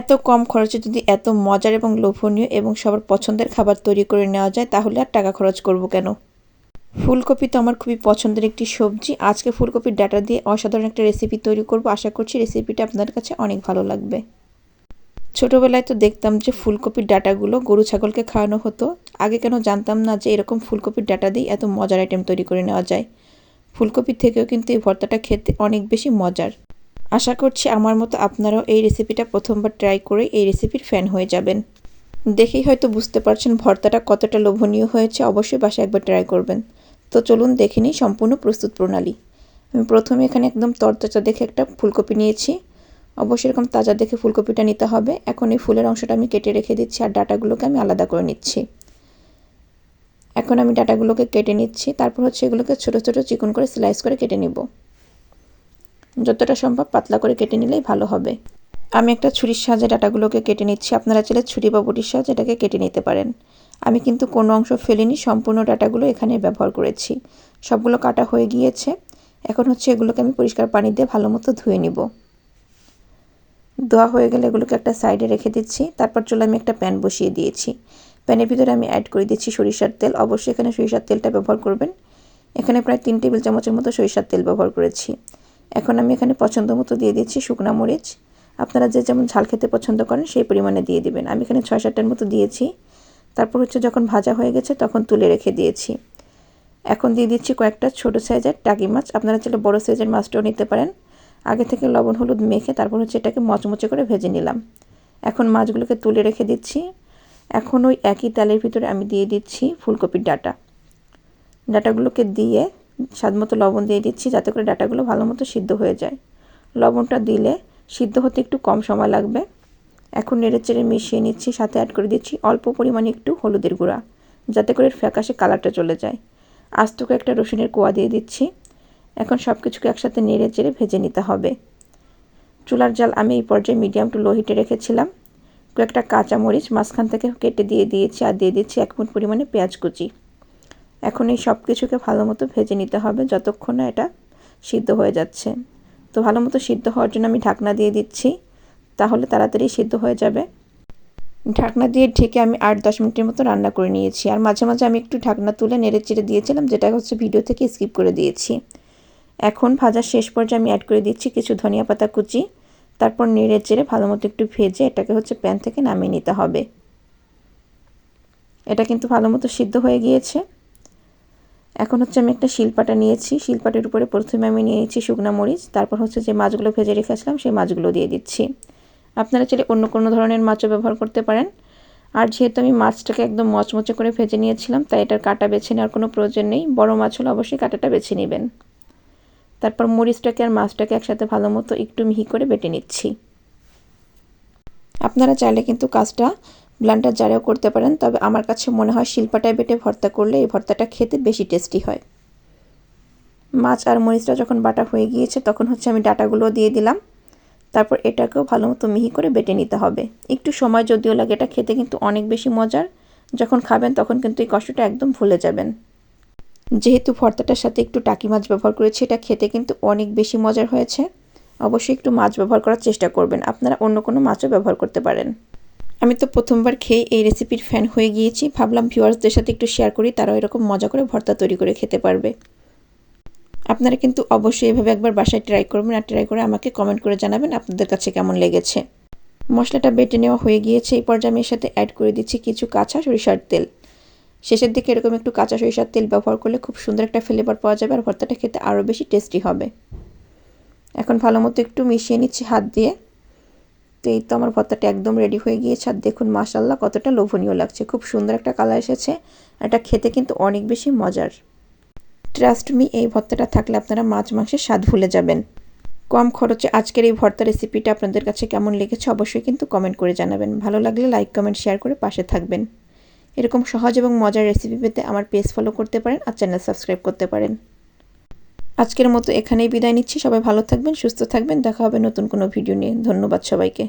এত কম খরচে যদি এত মজার এবং লোভনীয় এবং সবার পছন্দের খাবার তৈরি করে নেওয়া যায়, তাহলে আর টাকা খরচ করব কেন? ফুলকপি তো আমার খুবই পছন্দের একটি সবজি। আজকে ফুলকপির ডাটা দিয়ে অসাধারণ একটা রেসিপি তৈরি করব। আশা করছি রেসিপিটা আপনার কাছে অনেক ভালো লাগবে। ছোটোবেলায় তো দেখতাম যে ফুলকপির ডাটাগুলো গরু ছাগলকে খাওয়ানো হতো। আগে কেন জানতাম না যে এরকম ফুলকপির ডাটা দিয়ে এত মজার আইটেম তৈরি করে নেওয়া যায়। ফুলকপির থেকেও কিন্তু এই ভর্তাটা খেতে অনেক বেশি মজার। আশা করছি আমার মতো আপনারাও এই রেসিপিটা প্রথমবার ট্রাই করে এই রেসিপির ফ্যান হয়ে যাবেন। দেখেই হয়তো বুঝতে পারছেন ভর্তাটা কতটা লোভনীয় হয়েছে, অবশ্যই বাসায় একবার ট্রাই করবেন। তো চলুন দেখে নিই সম্পূর্ণ প্রস্তুত প্রণালী। আমি প্রথমে এখানে একদম তরতাজা দেখে একটা ফুলকপি নিয়েছি। অবশ্যই এরকম তাজা দেখে ফুলকপিটা নিতে হবে। এখন এই ফুলের অংশটা আমি কেটে রেখে দিচ্ছি আর ডাটাগুলোকে আমি আলাদা করে নিচ্ছি। এখন আমি ডাটাগুলোকে কেটে নিচ্ছি। তারপর হচ্ছে এগুলোকে ছোটো ছোটো, চিকন করে স্লাইস করে কেটে নিব। যতটা সম্ভব পাতলা করে কেটে নিলেই ভালো হবে। আমি একটা ছুরির সাহায্যে ডাটাগুলোকে কেটে নিচ্ছি। আপনারা চাইলে ছুরি বা বটির সাহায্যে এটাকে কেটে নিতে পারেন। আমি কিন্তু কোনো অংশ ফেলিনি, সম্পূর্ণ ডাটাগুলো এখানে ব্যবহার করেছি। সবগুলো কাটা হয়ে গিয়েছে। এখন হচ্ছে এগুলোকে আমি পরিষ্কার পানি দিয়ে ভালো মতো ধুয়ে নিব। ধোয়া হয়ে গেলে এগুলোকে একটা সাইডে রেখে দিচ্ছি। তারপর চলে আমি একটা প্যান বসিয়ে দিয়েছি। প্যানের ভিতরে আমি অ্যাড করে দিচ্ছি সরিষার তেল। অবশ্যই এখানে সরিষার তেলটা ব্যবহার করবেন। এখানে প্রায় তিন টেবিল চামচের মতো সরিষার তেল ব্যবহার করেছি। এখন আমি এখানে পছন্দ মতো দিয়ে দিচ্ছি শুকনো মরিচ। আপনারা যে যেমন ঝাল খেতে পছন্দ করেন সেই পরিমাণে দিয়ে দিবেন। আমি এখানে ছয় সাতটার মতো দিয়েছি। তারপর হচ্ছে যখন ভাজা হয়ে গেছে তখন তুলে রেখে দিয়েছি। এখন দিয়ে দিচ্ছি কয়েকটা ছোটো সাইজের টাকি মাছ। আপনারা চাইলে বড়ো সাইজের মাছটাও নিতে পারেন। আগে থেকে লবণ, হলুদ মেখে তারপর হচ্ছে এটাকে মচমচে করে ভেজে নিলাম। এখন মাছগুলোকে তুলে রেখে দিচ্ছি। এখন ওই একই তেলের ভিতরে আমি দিয়ে দিচ্ছি ফুলকপির ডাটা। ডাটাগুলোকে দিয়ে স্বাদ মতো লবণ দিয়ে দিচ্ছি যাতে করে ডাটাগুলো ভালো মতো সিদ্ধ হয়ে যায়। লবণটা দিলে সিদ্ধ হতে একটু কম সময় লাগবে। এখন নেড়ে চেড়ে মিশিয়ে নিচ্ছি, সাথে অ্যাড করে দিচ্ছি অল্প পরিমাণে একটু হলুদের গুঁড়া, যাতে করে ফ্যাকাশে কালারটা চলে যায়। আস্ত একটা রসুনের কোয়া দিয়ে দিচ্ছি। এখন সব কিছুকে একসাথে নেড়ে চেড়ে ভেজে নিতে হবে। চুলার জাল আমি এই পর্যায়ে মিডিয়াম টু লো হিটে রেখেছিলাম। কয়েকটা কাঁচা মরিচ মাঝখান থেকে কেটে দিয়ে দিয়েছি আর দিয়ে দিচ্ছি এক মুঠ পরিমাণে পেঁয়াজ কুচি। এখন এই সব কিছুকে ভালো মতো ভেজে নিতে হবে যতক্ষণ না এটা সিদ্ধ হয়ে যাচ্ছে। তো ভালো মতো সিদ্ধ হওয়ার জন্য আমি ঢাকনা দিয়ে দিচ্ছি, তাহলে তাড়াতাড়ি সিদ্ধ হয়ে যাবে। ঢাকনা দিয়ে ঢেকে আমি আট দশ মিনিটের মতো রান্না করে নিয়েছি। আর মাঝে মাঝে আমি একটু ঢাকনা তুলে নেড়ে চেড়ে দিয়েছিলাম, যেটা হচ্ছে ভিডিও থেকে স্কিপ করে দিয়েছি। এখন ভাজার শেষ পর্যায়ে আমি অ্যাড করে দিচ্ছি কিছু ধনিয়া পাতা কুচি। তারপর নেড়ে চেড়ে ভালো মতো একটু ভেজে এটাকে হচ্ছে প্যান থেকে নামিয়ে নিতে হবে। এটা কিন্তু ভালো মতো সিদ্ধ হয়ে গিয়েছে। এখন হচ্ছে আমি একটা শিলপাটা নিয়েছি। শিলপাটের উপরে প্রথমে আমি নিয়েছি শুকনো মরিচ, তারপর হচ্ছে যে মাছগুলো ভেজে রেখেছিলাম, সেই মাছগুলো দিয়ে দিচ্ছি। আপনারা চাইলে অন্য কোনো ধরনের মাছও ব্যবহার করতে পারেন। আর যেহেতু আমি মাছটাকে একদম মচমচে করে ভেজে নিয়েছিলাম, তাই এটার কাটা বেছে নেওয়ার কোনো প্রয়োজন নেই। বড় মাছ হলে অবশ্যই কাটাটা বেছে নেবেন। তারপর মরিচটাকে আর মাছটাকে একসাথে ভালো মতো একটু মিহি করে বেটে নিচ্ছি। আপনারা চাইলে কিন্তু কাজটা ব্লান্ডার জারেও করতে পারেন, তবে আমার কাছে মনে হয় শিল্পাটায় বেটে ভর্তা করলে এই ভর্তাটা খেতে বেশি টেস্টি হয়। মাছ আর মরিচটা যখন বাটা হয়ে গিয়েছে, তখন হচ্ছে আমি ডাটাগুলো দিয়ে দিলাম। তারপর এটাকেও ভালো মতো মিহি করে বেটে নিতে হবে। একটু সময় যদিও লাগে, এটা খেতে কিন্তু অনেক বেশি মজার। যখন খাবেন, তখন কিন্তু এই কষ্টটা একদম ভুলে যাবেন। যেহেতু ভর্তাটার সাথে একটু টাকি মাছ ব্যবহার করেছি, এটা খেতে কিন্তু অনেক বেশি মজার হয়েছে। অবশ্যই একটু মাছ ব্যবহার করার চেষ্টা করবেন। আপনারা অন্য কোনো মাছও ব্যবহার করতে পারেন। আমি তো প্রথমবার খেয়ে এই রেসিপির ফ্যান হয়ে গিয়েছি। ভাবলাম ভিউয়ার্সদের সাথে একটু শেয়ার করি তারাও এরকম মজা করে ভর্তা তৈরি করে খেতে পারবে। আপনারা কিন্তু অবশ্যই এভাবে একবার বাসায় ট্রাই করবেন আর ট্রাই করে আমাকে কমেন্ট করে জানাবেন আপনাদের কাছে কেমন লেগেছে। মশলাটা বেটে নেওয়া হয়ে গিয়েছে, এই পর্যায়ে আমি এর সাথে অ্যাড করে দিচ্ছি কিছু কাঁচা সরিষার তেল। শেষের দিকে এরকম একটু কাঁচা সরিষার তেল ব্যবহার করলে খুব সুন্দর একটা ফ্লেভার পাওয়া যাবে আর ভর্তাটা খেতে আরও বেশি টেস্টি হবে। এখন ভালো মতো একটু মিশিয়ে নিচ্ছি হাত দিয়ে। তো এই তো আমার ভর্তাটা একদম রেডি হয়ে গিয়েছে। আর দেখুন মাসাল্লাহ কতটা লোভনীয় লাগছে। খুব সুন্দর একটা কালার এসেছে। এটা খেতে কিন্তু অনেক বেশি মজার। ট্রাস্ট মি এই ভর্তাটা থাকলে আপনারা মাছ মাংসের স্বাদ ভুলে যাবেন। কম খরচে আজকের এই ভর্তা রেসিপিটা আপনাদের কাছে কেমন লেগেছে অবশ্যই কিন্তু কমেন্ট করে জানাবেন। ভালো লাগলে লাইক কমেন্ট শেয়ার করে পাশে থাকবেন। এরকম সহজ এবং মজার রেসিপি পেতে আমার পেজ ফলো করতে পারেন আর চ্যানেল সাবস্ক্রাইব করতে পারেন। আজকের মতো এখানেই বিদায় নিচ্ছি। সবাই ভালো থাকবেন, সুস্থ থাকবেন। দেখা হবে নতুন কোনো ভিডিও নিয়ে। ধন্যবাদ সবাইকে।